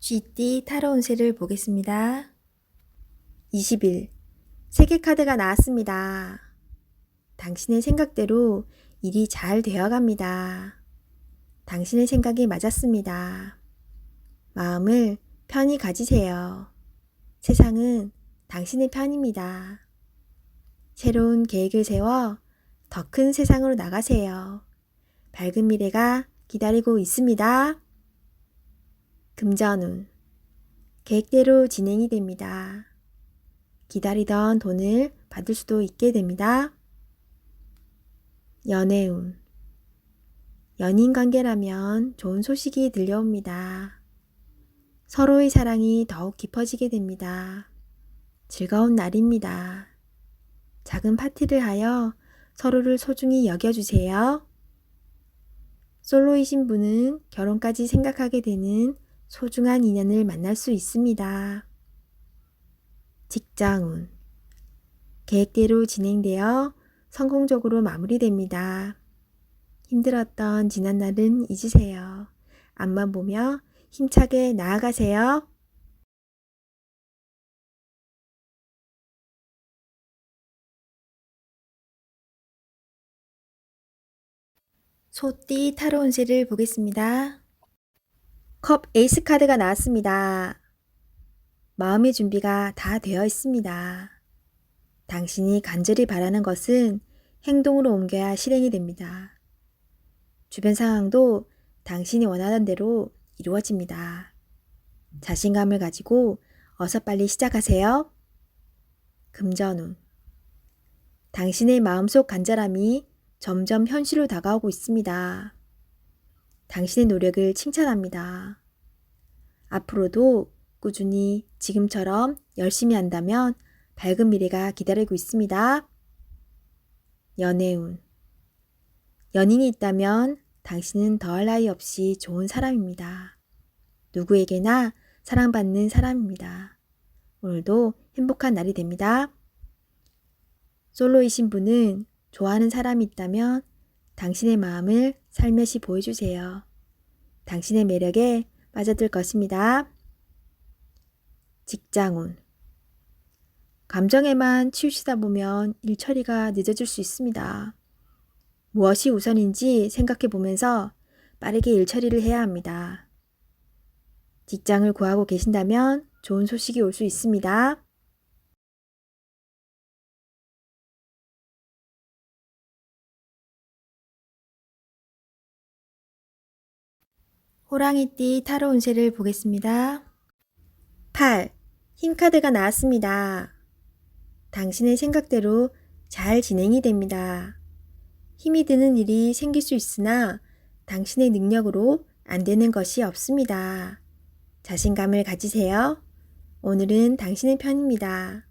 쥐띠 타로 운세를 보겠습니다. 20일 세계 카드가 나왔습니다. 당신의 생각대로 일이 잘 되어갑니다. 당신의 생각이 맞았습니다. 마음을 편히 가지세요. 세상은 당신의 편입니다. 새로운 계획을 세워 더 큰 세상으로 나가세요. 밝은 미래가 기다리고 있습니다. 금전운. 계획대로 진행이 됩니다. 기다리던 돈을 받을 수도 있게 됩니다. 연애운. 연인 관계라면 좋은 소식이 들려옵니다. 서로의 사랑이 더욱 깊어지게 됩니다. 즐거운 날입니다. 작은 파티를 하여 서로를 소중히 여겨주세요. 솔로이신 분은 결혼까지 생각하게 되는 소중한 인연을 만날 수 있습니다. 직장운. 계획대로 진행되어 성공적으로 마무리됩니다. 힘들었던 지난날은 잊으세요. 앞만 보며 힘차게 나아가세요. 소띠 타로 운세를 보겠습니다. 컵 에이스 카드가 나왔습니다. 마음의 준비가 다 되어 있습니다. 당신이 간절히 바라는 것은 행동으로 옮겨야 실행이 됩니다. 주변 상황도 당신이 원하는 대로 이루어집니다. 자신감을 가지고 어서 빨리 시작하세요. 금전운. 당신의 마음속 간절함이 점점 현실로 다가오고 있습니다. 당신의 노력을 칭찬합니다. 앞으로도 꾸준히 지금처럼 열심히 한다면 밝은 미래가 기다리고 있습니다. 연애운. 연인이 있다면 당신은 더할 나위 없이 좋은 사람입니다. 누구에게나 사랑받는 사람입니다. 오늘도 행복한 날이 됩니다. 솔로이신 분은 좋아하는 사람이 있다면 당신의 마음을 살며시 보여주세요. 당신의 매력에 빠져들 것입니다. 직장운. 감정에만 치우치다 보면 일 처리가 늦어질 수 있습니다. 무엇이 우선인지 생각해 보면서 빠르게 일 처리를 해야 합니다. 직장을 구하고 계신다면 좋은 소식이 올 수 있습니다. 호랑이띠 타로 운세를 보겠습니다. 8. 힘 카드가 나왔습니다. 당신의 생각대로 잘 진행이 됩니다. 힘이 드는 일이 생길 수 있으나 당신의 능력으로 안 되는 것이 없습니다. 자신감을 가지세요. 오늘은 당신의 편입니다.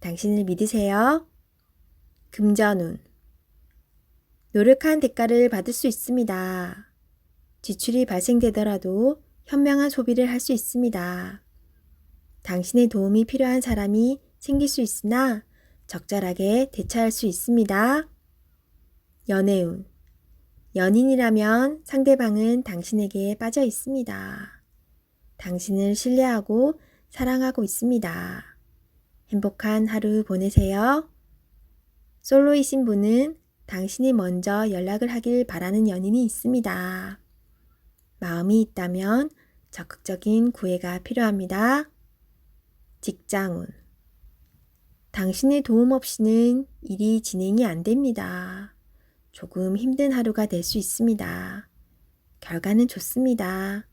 당신을 믿으세요. 금전운. 노력한 대가를 받을 수 있습니다. 지출이 발생되더라도 현명한 소비를 할 수 있습니다. 당신의 도움이 필요한 사람이 생길 수 있으나 적절하게 대처할 수 있습니다. 연애운. 연인이라면 상대방은 당신에게 빠져 있습니다. 당신을 신뢰하고 사랑하고 있습니다. 행복한 하루 보내세요. 솔로이신 분은 당신이 먼저 연락을 하길 바라는 연인이 있습니다. 마음이 있다면 적극적인 구애가 필요합니다. 직장운. 당신의 도움 없이는 일이 진행이 안 됩니다. 조금 힘든 하루가 될 수 있습니다. 결과는 좋습니다.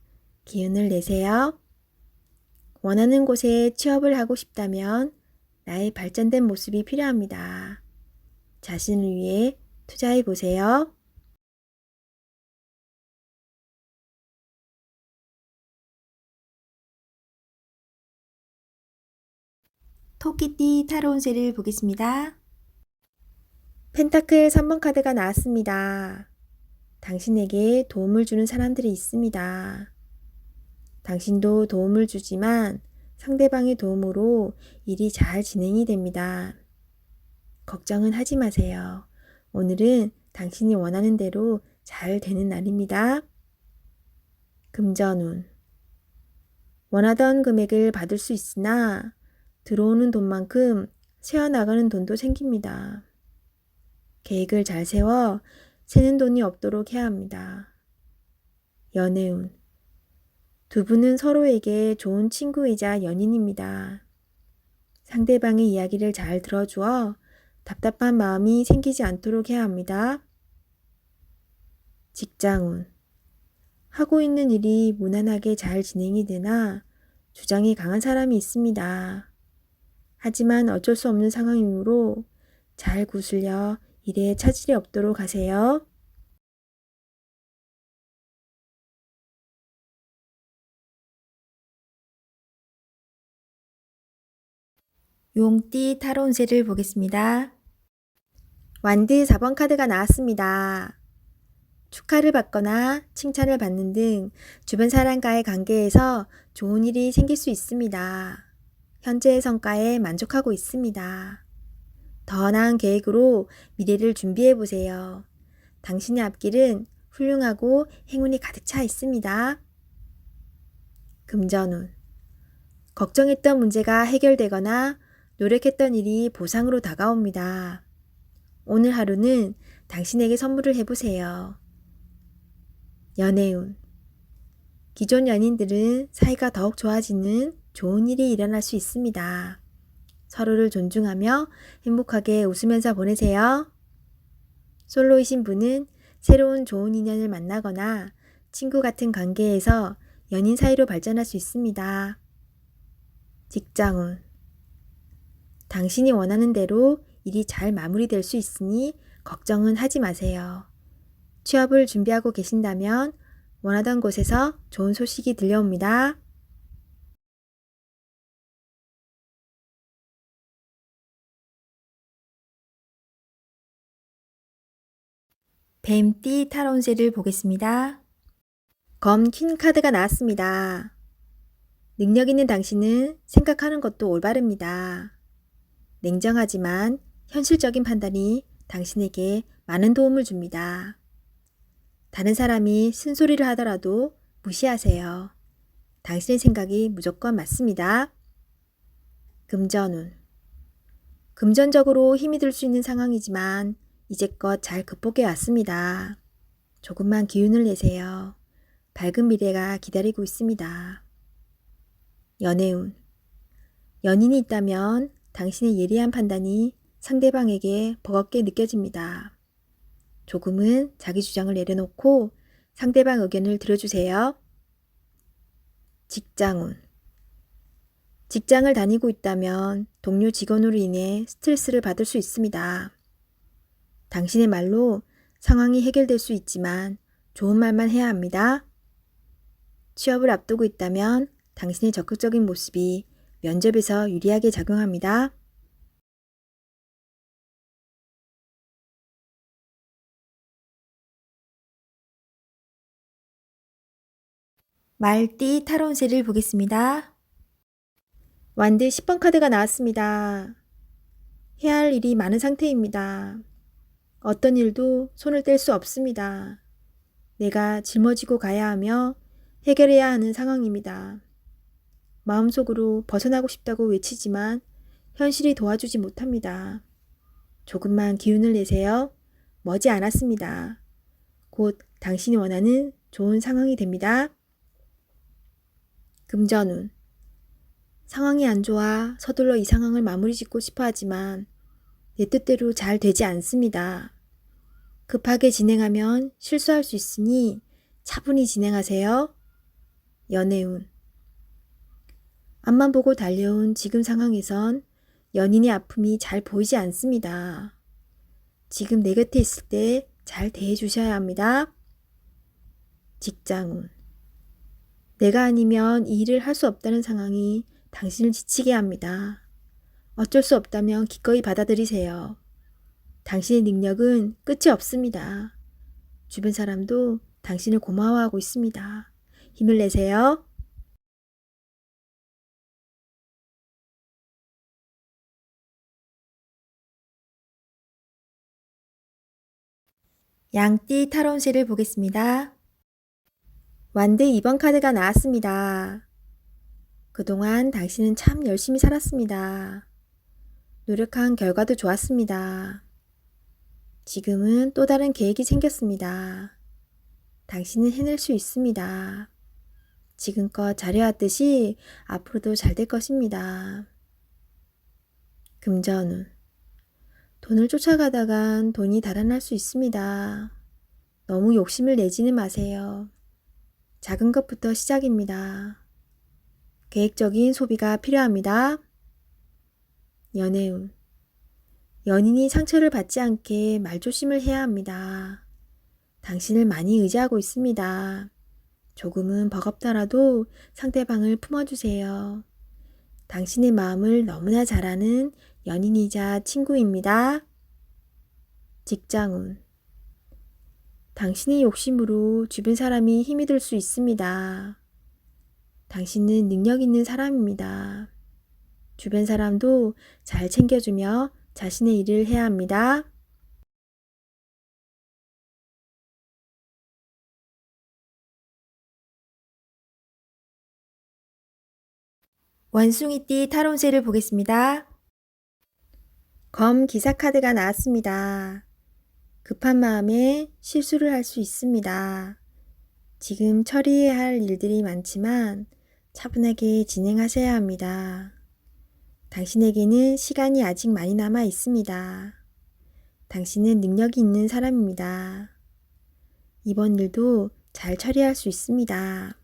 기운을 내세요. 원하는 곳에 취업을 하고 싶다면 나의 발전된 모습이 필요합니다. 자신을 위해 투자해 보세요. 토끼띠 타로 운세를 보겠습니다. 펜타클 3번 카드가 나왔습니다. 당신에게 도움을 주는 사람들이 있습니다. 당신도 도움을 주지만 상대방의 도움으로 일이 잘 진행이 됩니다. 걱정은 하지 마세요. 오늘은 당신이 원하는 대로 잘 되는 날입니다. 금전운. 원하던 금액을 받을 수 있으나 들어오는 돈만큼 새어나가는 돈도 생깁니다. 계획을 잘 세워 새는 돈이 없도록 해야 합니다. 연애운. 두 분은 서로에게 좋은 친구이자 연인입니다. 상대방의 이야기를 잘 들어주어 답답한 마음이 생기지 않도록 해야 합니다. 직장운. 하고 있는 일이 무난하게 잘 진행이 되나 주장이 강한 사람이 있습니다. 하지만 어쩔 수 없는 상황이므로 잘 구슬려 일에 차질이 없도록 하세요. 용띠 타로 운세를 보겠습니다. 완드 4번 카드가 나왔습니다. 축하를 받거나 칭찬을 받는 등 주변 사람과의 관계에서 좋은 일이 생길 수 있습니다. 현재의 성과에 만족하고 있습니다. 더 나은 계획으로 미래를 준비해 보세요. 당신의 앞길은 훌륭하고 행운이 가득 차 있습니다. 금전운. 걱정했던 문제가 해결되거나 노력했던 일이 보상으로 다가옵니다. 오늘 하루는 당신에게 선물을 해보세요. 연애운. 기존 연인들은 사이가 더욱 좋아지는 좋은 일이 일어날 수 있습니다. 서로를 존중하며 행복하게 웃으면서 보내세요. 솔로이신 분은 새로운 좋은 인연을 만나거나 친구 같은 관계에서 연인 사이로 발전할 수 있습니다. 직장운. 당신이 원하는 대로 일이 잘 마무리될 수 있으니 걱정은 하지 마세요. 취업을 준비하고 계신다면 원하던 곳에서 좋은 소식이 들려옵니다. 뱀띠 타론세를 보겠습니다. 검 퀸 카드가 나왔습니다. 능력 있는 당신은 생각하는 것도 올바릅니다. 냉정하지만 현실적인 판단이 당신에게 많은 도움을 줍니다. 다른 사람이 쓴소리를 하더라도 무시하세요. 당신의 생각이 무조건 맞습니다. 금전운. 금전적으로 힘이 들 수 있는 상황이지만 이제껏 잘 극복해 왔습니다. 조금만 기운을 내세요. 밝은 미래가 기다리고 있습니다. 연애운. 연인이 있다면 당신의 예리한 판단이 상대방에게 버겁게 느껴집니다. 조금은 자기 주장을 내려놓고 상대방 의견을 들어주세요. 직장운. 직장을 다니고 있다면 동료 직원으로 인해 스트레스를 받을 수 있습니다. 당신의 말로 상황이 해결될 수 있지만 좋은 말만 해야 합니다. 취업을 앞두고 있다면 당신의 적극적인 모습이 면접에서 유리하게 작용합니다. 말띠 타론세를 보겠습니다. 완드 10번 카드가 나왔습니다. 해야 할 일이 많은 상태입니다. 어떤 일도 손을 뗄 수 없습니다. 내가 짊어지고 가야 하며 해결해야 하는 상황입니다. 마음속으로 벗어나고 싶다고 외치지만 현실이 도와주지 못합니다. 조금만 기운을 내세요. 머지 않았습니다. 곧 당신이 원하는 좋은 상황이 됩니다. 금전운. 상황이 안 좋아 서둘러 이 상황을 마무리 짓고 싶어 하지만 내 뜻대로 잘 되지 않습니다. 급하게 진행하면 실수할 수 있으니 차분히 진행하세요. 연애운. 앞만 보고 달려온 지금 상황에선 연인의 아픔이 잘 보이지 않습니다. 지금 내 곁에 있을 때 잘 대해 주셔야 합니다. 직장운. 내가 아니면 이 일을 할 수 없다는 상황이 당신을 지치게 합니다. 어쩔 수 없다면 기꺼이 받아들이세요. 당신의 능력은 끝이 없습니다. 주변 사람도 당신을 고마워하고 있습니다. 힘을 내세요. 양띠 타론세를 보겠습니다. 완드 2번 카드가 나왔습니다. 그동안 당신은 참 열심히 살았습니다. 노력한 결과도 좋았습니다. 지금은 또 다른 계획이 생겼습니다. 당신은 해낼 수 있습니다. 지금껏 잘해왔듯이 앞으로도 잘 될 것입니다. 금전운. 돈을 쫓아가다간 돈이 달아날 수 있습니다. 너무 욕심을 내지는 마세요. 작은 것부터 시작입니다. 계획적인 소비가 필요합니다. 연애운. 연인이 상처를 받지 않게 말조심을 해야 합니다. 당신을 많이 의지하고 있습니다. 조금은 버겁더라도 상대방을 품어주세요. 당신의 마음을 너무나 잘 아는 연인이자 친구입니다. 직장운. 당신의 욕심으로 주변 사람이 힘이 들 수 있습니다. 당신은 능력 있는 사람입니다. 주변 사람도 잘 챙겨주며 자신의 일을 해야 합니다. 원숭이띠 타론세를 보겠습니다. 검 기사 카드가 나왔습니다. 급한 마음에 실수를 할 수 있습니다. 지금 처리해야 할 일들이 많지만 차분하게 진행하셔야 합니다. 당신에게는 시간이 아직 많이 남아 있습니다. 당신은 능력이 있는 사람입니다. 이번 일도 잘 처리할 수 있습니다.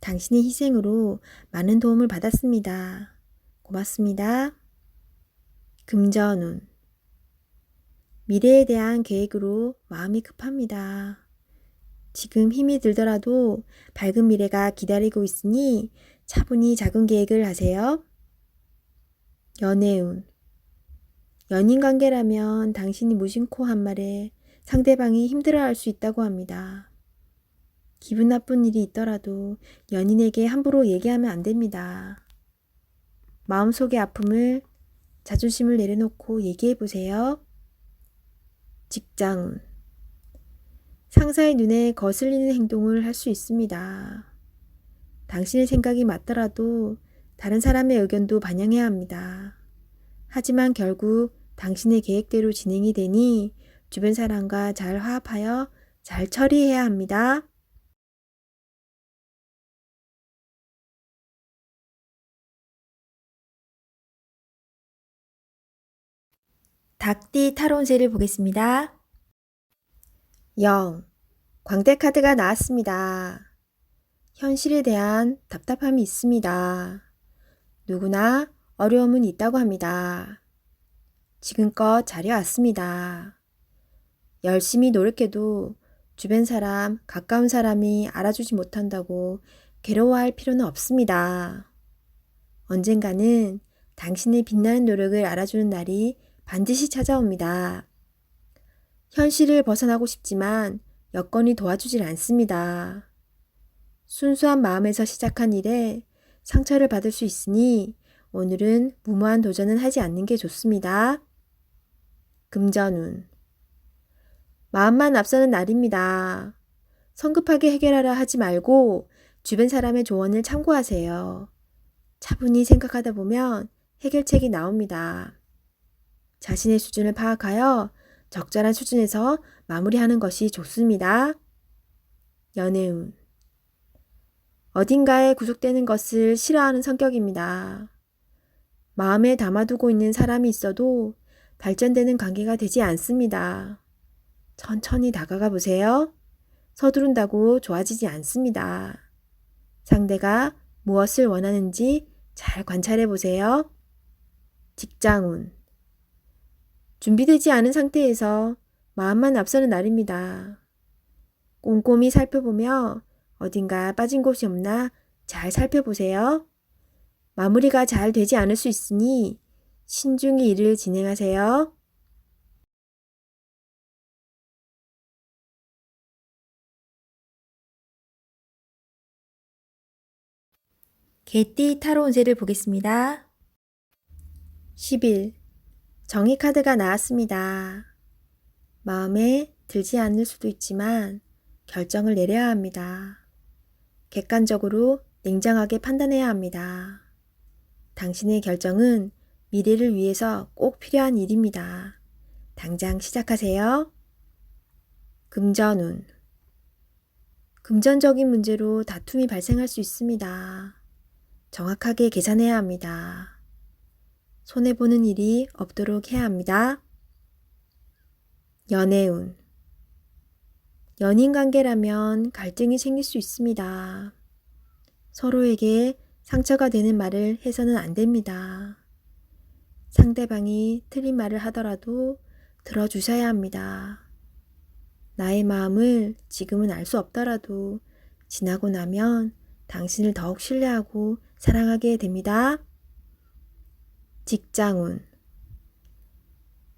당신의 희생으로 많은 도움을 받았습니다. 고맙습니다. 금전운. 미래에 대한 계획으로 마음이 급합니다. 지금 힘이 들더라도 밝은 미래가 기다리고 있으니 차분히 작은 계획을 하세요. 연애운. 연인 관계라면 당신이 무심코 한 말에 상대방이 힘들어 할 수 있다고 합니다. 기분 나쁜 일이 있더라도 연인에게 함부로 얘기하면 안 됩니다. 마음속의 아픔을 자존심을 내려놓고 얘기해 보세요. 직장운. 상사의 눈에 거슬리는 행동을 할 수 있습니다. 당신의 생각이 맞더라도 다른 사람의 의견도 반영해야 합니다. 하지만 결국 당신의 계획대로 진행이 되니 주변 사람과 잘 화합하여 잘 처리해야 합니다. 닭띠 타론세를 보겠습니다. 0. 광대 카드가 나왔습니다. 현실에 대한 답답함이 있습니다. 누구나 어려움은 있다고 합니다. 지금껏 잘해왔습니다. 열심히 노력해도 주변 사람, 가까운 사람이 알아주지 못한다고 괴로워할 필요는 없습니다. 언젠가는 당신의 빛나는 노력을 알아주는 날이 반드시 찾아옵니다. 현실을 벗어나고 싶지만 여건이 도와주질 않습니다. 순수한 마음에서 시작한 일에 상처를 받을 수 있으니 오늘은 무모한 도전은 하지 않는 게 좋습니다. 금전운. 마음만 앞서는 날입니다. 성급하게 해결하려 하지 말고 주변 사람의 조언을 참고하세요. 차분히 생각하다 보면 해결책이 나옵니다. 자신의 수준을 파악하여 적절한 수준에서 마무리하는 것이 좋습니다. 연애운. 어딘가에 구속되는 것을 싫어하는 성격입니다. 마음에 담아두고 있는 사람이 있어도 발전되는 관계가 되지 않습니다. 천천히 다가가 보세요. 서두른다고 좋아지지 않습니다. 상대가 무엇을 원하는지 잘 관찰해 보세요. 직장운. 준비되지 않은 상태에서 마음만 앞서는 날입니다. 꼼꼼히 살펴보며 어딘가 빠진 곳이 없나 잘 살펴보세요. 마무리가 잘 되지 않을 수 있으니 신중히 일을 진행하세요. 개띠 타로 운세를 보겠습니다. 10일 정의 카드가 나왔습니다. 마음에 들지 않을 수도 있지만 결정을 내려야 합니다. 객관적으로 냉정하게 판단해야 합니다. 당신의 결정은 미래를 위해서 꼭 필요한 일입니다. 당장 시작하세요. 금전운. 금전적인 문제로 다툼이 발생할 수 있습니다. 정확하게 계산해야 합니다. 손해보는 일이 없도록 해야 합니다. 연애운. 연인 관계라면 갈등이 생길 수 있습니다. 서로에게 상처가 되는 말을 해서는 안 됩니다. 상대방이 틀린 말을 하더라도 들어주셔야 합니다. 나의 마음을 지금은 알 수 없더라도 지나고 나면 당신을 더욱 신뢰하고 사랑하게 됩니다. 직장운.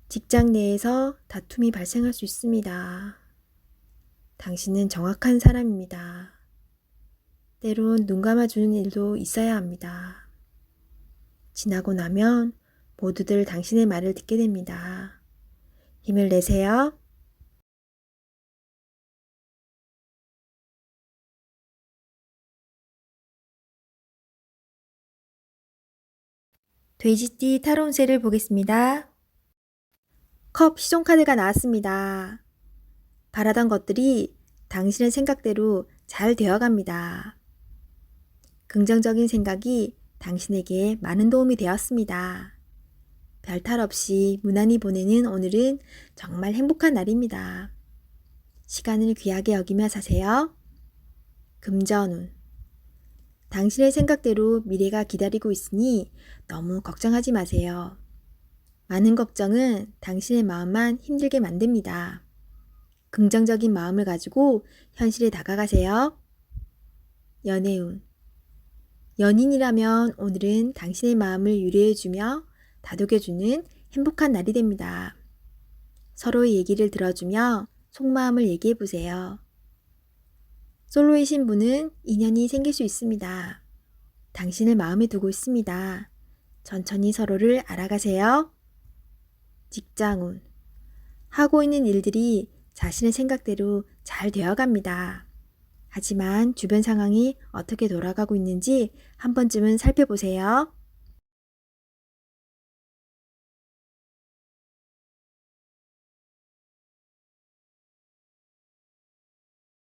직장 내에서 다툼이 발생할 수 있습니다. 당신은 정확한 사람입니다. 때론 눈 감아주는 일도 있어야 합니다. 지나고 나면 모두들 당신의 말을 듣게 됩니다. 힘을 내세요. 돼지띠 타로 운세를 보겠습니다. 컵 시종카드가 나왔습니다. 바라던 것들이 당신의 생각대로 잘 되어갑니다. 긍정적인 생각이 당신에게 많은 도움이 되었습니다. 별탈 없이 무난히 보내는 오늘은 정말 행복한 날입니다. 시간을 귀하게 여기며 사세요. 금전운. 당신의 생각대로 미래가 기다리고 있으니 너무 걱정하지 마세요. 많은 걱정은 당신의 마음만 힘들게 만듭니다. 긍정적인 마음을 가지고 현실에 다가가세요. 연애운. 연인이라면 오늘은 당신의 마음을 유리해주며 다독여주는 행복한 날이 됩니다. 서로의 얘기를 들어주며 속마음을 얘기해보세요. 솔로이신 분은 인연이 생길 수 있습니다. 당신을 마음에 두고 있습니다. 천천히 서로를 알아가세요. 직장운. 하고 있는 일들이 자신의 생각대로 잘 되어갑니다. 하지만 주변 상황이 어떻게 돌아가고 있는지 한 번쯤은 살펴보세요.